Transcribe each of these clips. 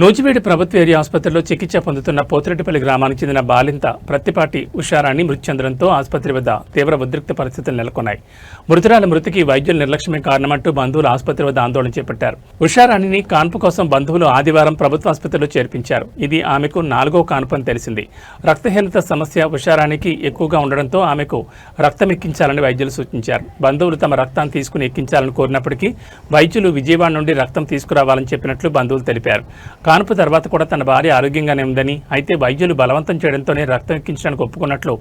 నూజివీడు ప్రభుత్వ ఏరియా ఆసుపత్రిలో చికిత్స పొందుతున్న పోతిరెడ్డిపల్లి గ్రామానికి చెందిన బాలింత ప్రత్తిపాటి ఉషారాణి మృతి చెందడంతో ఆసుపత్రి వద్ద తీవ్ర ఉద్రిక్త పరిస్థితులు నెలకొన్నాయి. మృతురాల మృతికి వైద్యుల నిర్లక్ష్యమే కారణమంటూ బంధువులు ఆసుపత్రి వద్ద ఆందోళన చేపట్టారు. ఉషారాణిని కాన్పు కోసం బంధువులు ఆదివారం ప్రభుత్వ ఆసుపత్రిలో చేర్పించారు. ఇది ఆమెకు నాలుగో కాన్పు అని తెలిసింది. రక్తహీనత సమస్య ఉషారాణికి ఎక్కువగా ఉండడంతో ఆమెకు రక్తం ఎక్కించాలని వైద్యులు సూచించారు. బంధువులు తమ రక్తాన్ని తీసుకుని ఎక్కించాలని కోరినప్పటికీ వైద్యులు విజయవాడ నుండి రక్తం తీసుకురావాలని చెప్పినట్లు బంధువులు తెలిపారు. కాన్పు తర్వాత కూడా తన భార్య ఆరోగ్యంగానే ఉందని అయితే వైద్యులు బలవంతం చేయడంతోనే రక్తం ఎక్కించడానికి ఒప్పుకున్నట్లు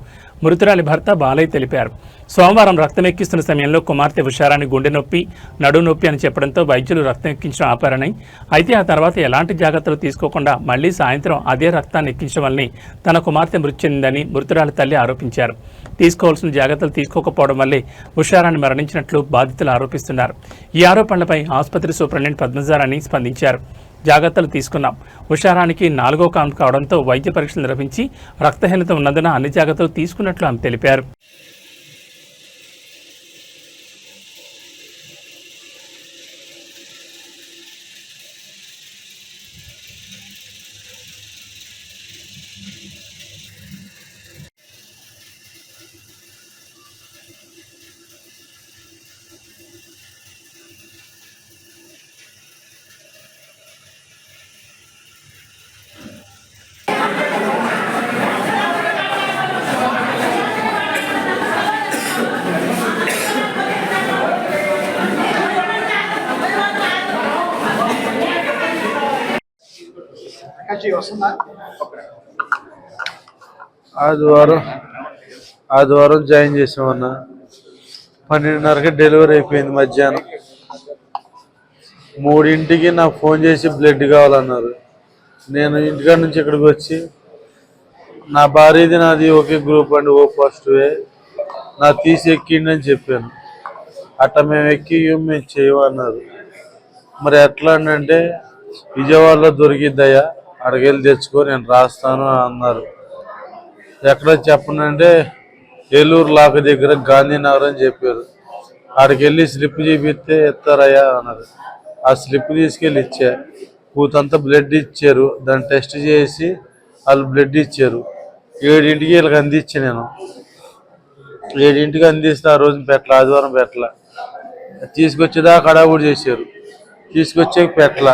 మృతురాలి భర్త బాలయ్య తెలిపారు. సోమవారం రక్తం ఎక్కిస్తున్న సమయంలో కుమార్తె హుషారాన్ని గుండె నొప్పి నడు నొప్పి అని చెప్పడంతో వైద్యులు రక్తం ఎక్కించడం ఆపారని అయితే ఆ తర్వాత ఎలాంటి జాగ్రత్తలు తీసుకోకుండా మళ్ళీ సాయంత్రం అదే రక్తాన్ని ఎక్కించడం వల్లనే తన కుమార్తె మృతి చెందిందని మృతురాలి తల్లి ఆరోపించారు. తీసుకోవాల్సిన జాగ్రత్తలు తీసుకోకపోవడం వల్లే ఉషారాన్ని మరణించినట్లు బాధితులు ఆరోపిస్తున్నారు. ఈ ఆరోపణలపై ఆసుపత్రి సూపరింటెండెంట్ పద్మజారాణి స్పందించారు. జాగ్రత్తలు తీసుకున్నాం. ఉషారానికి నాలుగో కాంప్ కావడంతో వైద్య పరీక్షలు నిర్వహించి రక్తహీనత ఉన్నందున అన్ని జాగ్రత్తలు తీసుకున్నట్లు ఆమె తెలిపారు. ఆదివారం ఆదివారం జాయిన్ చేసామన్న. పన్నెండున్నరకి డెలివరీ అయిపోయింది మధ్యాహ్నం. మూడింటికి నాకు ఫోన్ చేసి బ్లడ్ కావాలన్నారు. నేను ఇంటికాడ నుంచి ఇక్కడికి వచ్చి నా భార్యది నాది ఒకే గ్రూప్ అండి ఓ ఫస్ట్ వే నా తీసి ఎక్కిండి అని చెప్పాను. అట్ట మేము ఎక్కి మేము చేయమన్నారు. మరి ఎట్లా అంటే విజయవాడలో దొరికిద్దయ్యా. అడిగేళ్ళు తెచ్చుకో నేను రాస్తాను అన్నారు. ఎక్కడ చెప్పనంటే ఏలూరు లాక దగ్గర గాంధీనగర్ అని చెప్పారు. అక్కడికి వెళ్ళి స్లిప్ చూపిస్తే ఎత్తారయ్యా అన్నారు. ఆ స్లిప్ తీసుకెళ్ళి ఇచ్చా. కూతంతా బ్లడ్ ఇచ్చారు. దాన్ని టెస్ట్ చేసి వాళ్ళు బ్లడ్ ఇచ్చారు. ఏడింటికి వీళ్ళకి అందించా నేను. ఏడింటికి అందిస్తే ఆ రోజు పెట్టల ఆదివారం పెట్టల. తీసుకొచ్చేదాకా కూడా చేశారు. తీసుకొచ్చే పెట్టల.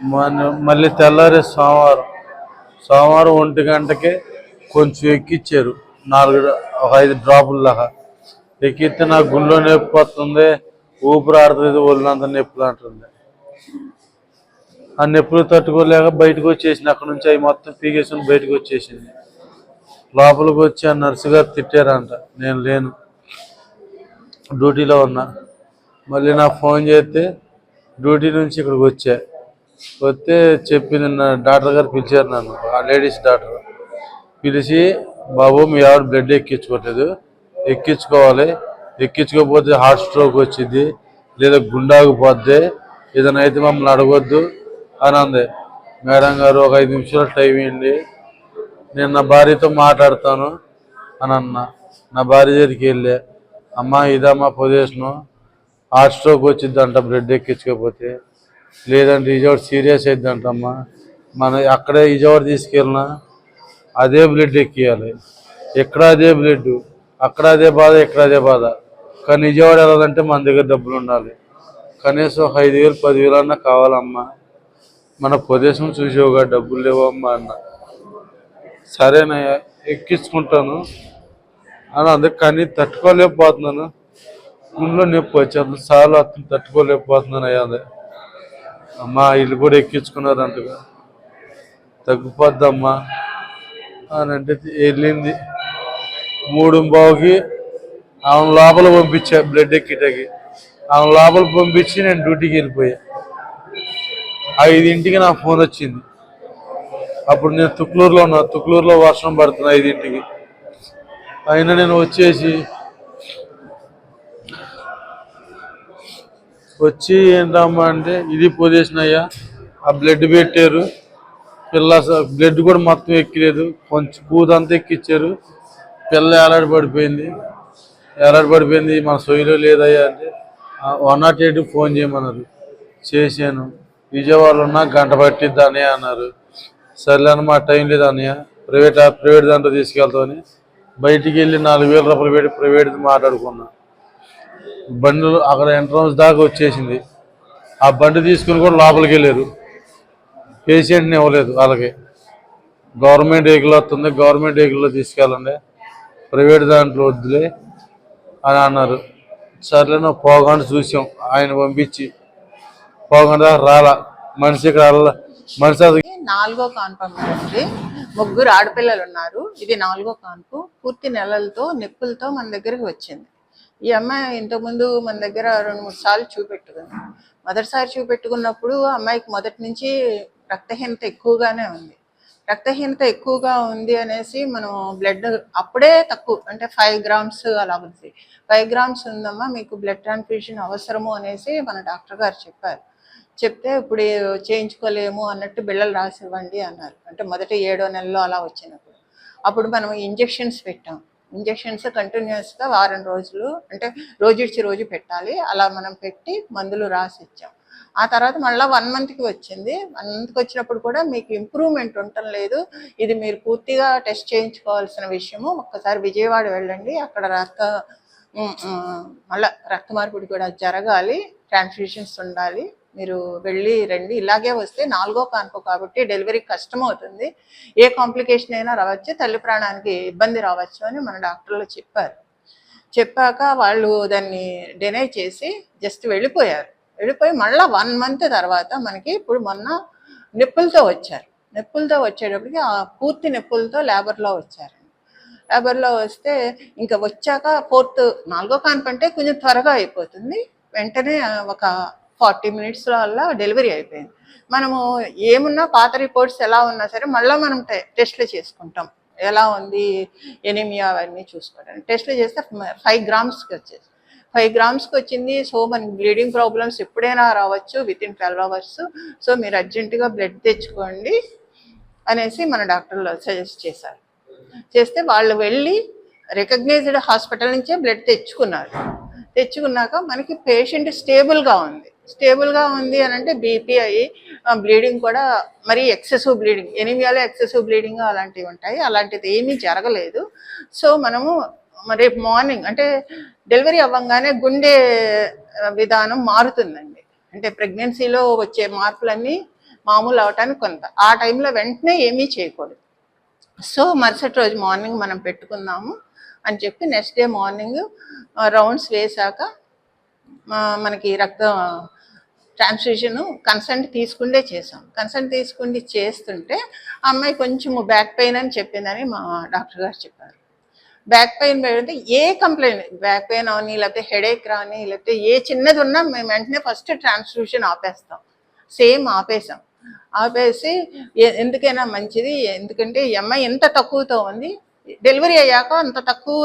మళ్ళీ తెల్లారి సోమవారం. సోమవారం ఒంటి గంటకే కొంచెం ఎక్కిచ్చారు. నాలుగు ఒక ఐదు డ్రాపుల దాకా. ఎక్కిస్తే నాకు గుండెలో నొప్పి వస్తుంది ఊపిరి ఆడుతుంది ఒళ్ళంత నొప్పులు అంటుంది. ఆ నొప్పులు తట్టుకోలేక బయటకు వచ్చేసింది. అక్కడ నుంచి అవి మొత్తం పీకేసుకుని బయటకు వచ్చేసింది. లోపలికి వచ్చి ఆ నర్సు గారు తిట్టారంట. నేను లేను. డ్యూటీలో ఉన్నా. మళ్ళీ నాకు ఫోన్ చేస్తే డ్యూటీ నుంచి ఇక్కడికి వచ్చా. వస్తే చెప్పింది నిన్న డాక్టర్ గారు పిలిచారు నన్ను. ఆ లేడీస్ డాక్టర్ పిలిచి బాబు మీ ఆవిడ బ్లడ్ ఎక్కించుకోవట్లేదు. ఎక్కించుకోవాలి. ఎక్కించుకోకపోతే హార్ట్ స్ట్రోక్ వచ్చింది లేదా గుండాగిపోద్ది ఏదైనా అయితే మమ్మల్ని అడగొద్దు అని అంది. మేడం గారు ఒక ఐదు నిమిషాలు టైం ఇవ్వండి నేను నా భార్యతో మాట్లాడతాను అని అన్న. నా భార్య దగ్గరికి వెళ్ళే. అమ్మ ఇదమ్మా పొజిషను. హార్ట్ స్ట్రోక్ వచ్చిందంట బ్లడ్ ఎక్కించుకోకపోతే. లేదంటే ఈజోడు సీరియస్ అయిద్దంటమ్మా. మన అక్కడే ఈజోడు తీసుకెళ్ళినా అదే బ్లడ్ ఎక్కియాలి. ఎక్కడ అదే బ్లడ్? అక్కడ అదే బాధ ఇక్కడ అదే బాధ? కానీ విజయవాడ వెళ్ళాలంటే మన దగ్గర డబ్బులు ఉండాలి. కనీసం ఒక ఐదు వేలు పదివేలు అన్నా కావాలమ్మా. మన ప్రదేశం చూసేవుగా డబ్బులు లేవమ్మా అన్న. సరేనయ్యా ఎక్కించుకుంటాను. అని అందుకు కానీ తట్టుకోలేకపోతున్నాను. గుండెలో నొప్పి వచ్చేది చాలా అతను తట్టుకోలేకపోతున్నాను అయ్యా అదే. అమ్మా వీళ్ళు కూడా ఎక్కించుకున్నారంటగా. తగ్గిపోద్దమ్మా అని అంటే వెళ్ళింది. మూడు బావుకి ఆమె లోపల పంపించా బ్లడ్ ఎక్కిటకి. ఆమె లోపల పంపించి నేను డ్యూటీకి వెళ్ళిపోయా. ఐదింటికి నా ఫోన్ వచ్చింది. అప్పుడు నేను తుక్లూరులో ఉన్నా తుక్లూరులో వర్షం పడుతున్నా ఐదింటికి. అయినా నేను వచ్చేసి వచ్చి ఏంటమ్మా అంటే ఇది పొజిషన్ అయ్యా ఆ బ్లడ్ పెట్టారు. పిల్ల బ్లడ్ కూడా మొత్తం ఎక్కలేదు. కొంచెం పూదంతా ఎక్కిచ్చారు. పిల్ల ఏలాడి పడిపోయింది. ఏలాడి పడిపోయింది మన సొయ్యలో లేదయ్యా అంటే వన్ నాట్ ఎయిట్ ఫోన్ చేయమన్నారు. చేశాను. విజయవాడలో ఉన్నా గంట పట్టిద్ది అన్నయ్య అన్నారు. సర్లే అని మా టైం లేదు అన్నయ్య. ప్రైవేట్ ప్రైవేట్ దాంట్లో తీసుకెళ్తామని బయటికి వెళ్ళి నాలుగు వేల రూపాయలు పెట్టి ప్రైవేట్ మాట్లాడుకున్నా. బండ్లు అక్కడ ఎంట్రన్స్ దాకా వచ్చేసింది. ఆ బండి తీసుకుని కూడా లోపలికి వెళ్ళారు. పేషెంట్ని ఇవ్వలేదు వాళ్ళకి. గవర్నమెంట్ వెహికల్ వస్తుంది. గవర్నమెంట్ వెహికల్లో తీసుకెళ్ళండి. ప్రైవేట్ దాంట్లో వద్దులే అని అన్నారు. సర్లే నువ్వు పోగానే చూసాం. ఆయన పంపించి. పోగానే దాకా రాలా మనిషికి రాలా. మనిషి అది నాలుగో కాన్పండి ముగ్గురు ఆడపిల్లలు ఉన్నారు. ఇది నాలుగో కాన్పు. పూర్తి నెలలతో నొప్పులతో మన దగ్గరికి వచ్చింది. ఈ అమ్మాయి ఇంతకుముందు మన దగ్గర రెండు మూడు సార్లు చూపెట్టుకుంది. మొదటిసారి చూపెట్టుకున్నప్పుడు అమ్మాయికి మొదటి నుంచి రక్తహీనత ఎక్కువగానే ఉంది. రక్తహీనత ఎక్కువగా ఉంది అనేసి మనం బ్లడ్ అప్పుడే తక్కువ అంటే ఫైవ్ గ్రామ్స్ అలా ఉంది. ఫైవ్ గ్రామ్స్ ఉందమ్మా మీకు బ్లడ్ ట్రాన్స్ఫ్యూషన్ అవసరము అనేసి మన డాక్టర్ గారు చెప్పారు. చెప్తే ఇప్పుడు చేయించుకోలేము అన్నట్టు బిళ్ళలు రాసి ఇవ్వండి అన్నారు. అంటే మొదటి ఏడో నెలలో అలా వచ్చినప్పుడు. అప్పుడు మనం ఇంజెక్షన్స్ పెట్టాం. ఇంజెక్షన్స్ కంటిన్యూస్గా వారం రోజులు అంటే రోజు రోజు పెట్టాలి. అలా మనం పెట్టి మందులు రాసి ఇచ్చాం. ఆ తర్వాత మళ్ళీ వన్ మంత్కి వచ్చింది. వన్ మంత్కి వచ్చినప్పుడు కూడా మీకు ఇంప్రూవ్మెంట్ ఉండటం లేదు. ఇది మీరు పూర్తిగా టెస్ట్ చేయించుకోవాల్సిన విషయము. ఒక్కసారి విజయవాడ వెళ్ళండి. అక్కడ రక్త మళ్ళీ రక్త మార్పిడి కూడా జరగాలి. ట్రాన్స్ఫ్యూషన్స్ ఉండాలి. మీరు వెళ్ళి రండి. ఇలాగే వస్తే నాలుగో కాన్పు కాబట్టి డెలివరీ కష్టం అవుతుంది ఏ కాంప్లికేషన్ అయినా రావచ్చు తల్లి ప్రాణానికి ఇబ్బంది రావచ్చు అని మన డాక్టర్లు చెప్పారు. చెప్పాక వాళ్ళు దాన్ని డినై చేసి జస్ట్ వెళ్ళిపోయారు. వెళ్ళిపోయి మళ్ళీ వన్ మంత్ తర్వాత మనకి ఇప్పుడు మొన్న నొప్పులతో వచ్చారు. నొప్పులతో వచ్చేటప్పటికి ఆ పూర్తి నొప్పులతో లేబర్లో వచ్చారు. లేబర్లో వస్తే ఇంకా వచ్చాక ఫోర్త్ నాలుగో కాన్పు అంటే కొంచెం త్వరగా అయిపోతుంది. వెంటనే ఒక ఫార్టీ మినిట్స్ వల్ల డెలివరీ అయిపోయింది. మనము ఏమున్నా పాత రిపోర్ట్స్ ఎలా ఉన్నా సరే మళ్ళీ మనం టెస్ట్లు చేసుకుంటాం. ఎలా ఉంది ఎనిమియా అవన్నీ చూసుకోవడానికి టెస్ట్లు చేస్తే ఫైవ్ గ్రామ్స్కి వచ్చేసి ఫైవ్ గ్రామ్స్కి వచ్చింది. సో మనకి బ్లీడింగ్ ప్రాబ్లమ్స్ ఎప్పుడైనా రావచ్చు within twelve hours. So మీరు అర్జెంటుగా బ్లడ్ తెచ్చుకోండి అనేసి మన డాక్టర్లు సజెస్ట్ చేశారు. చేస్తే వాళ్ళు వెళ్ళి రికగ్నైజ్డ్ హాస్పిటల్ నుంచే బ్లడ్ తెచ్చుకున్నారు. తెచ్చుకున్నాక మనకి పేషెంట్ స్టేబుల్గా ఉంది. స్టేబుల్గా ఉంది అని అంటే బీపీఐ బ్లీడింగ్ కూడా మరీ ఎక్సెసివ్ బ్లీడింగ్. ఎనిమియాలో ఎక్సెసివ్ బ్లీడింగ్ అలాంటివి ఉంటాయి. అలాంటిది ఏమీ జరగలేదు. సో మనము రేపు మార్నింగ్ అంటే డెలివరీ అవ్వగానే గుండె విధానం మారుతుందండి. అంటే ప్రెగ్నెన్సీలో వచ్చే మార్పులన్నీ మామూలు అవటానికి కొంత. ఆ టైంలో వెంటనే ఏమీ చేయకూడదు. సో మరుసటి రోజు మార్నింగ్ మనం పెట్టుకుందాము అని చెప్పి నెక్స్ట్ డే మార్నింగ్ రౌండ్స్ వేశాక మనకి రక్తం ట్రాన్స్ఫ్యూషన్ కన్సెంట్ తీసుకుండే చేసాం కన్సెంట్ తీసుకుండి చేస్తుంటే ఆ అమ్మాయి కొంచెం బ్యాక్ పెయిన్ అని చెప్పిందని మా డాక్టర్ గారు చెప్పారు. బ్యాక్ పెయిన్ పెడితే ఏ కంప్లైంట్ బ్యాక్ పెయిన్ అవని లేకపోతే హెడేక్ రాని లేకపోతే ఏ చిన్నది ఉన్నా మేము వెంటనే ఫస్ట్ ట్రాన్స్ఫ్యూషన్ ఆపేస్తాం. సేమ్ ఆపేసాం ఆపేసి ఎందుకైనా మంచిది ఎందుకంటే ఈ అమ్మాయి ఎంత తక్కువతో ఉంది డెలివరీ అయ్యాక అంత తక్కువ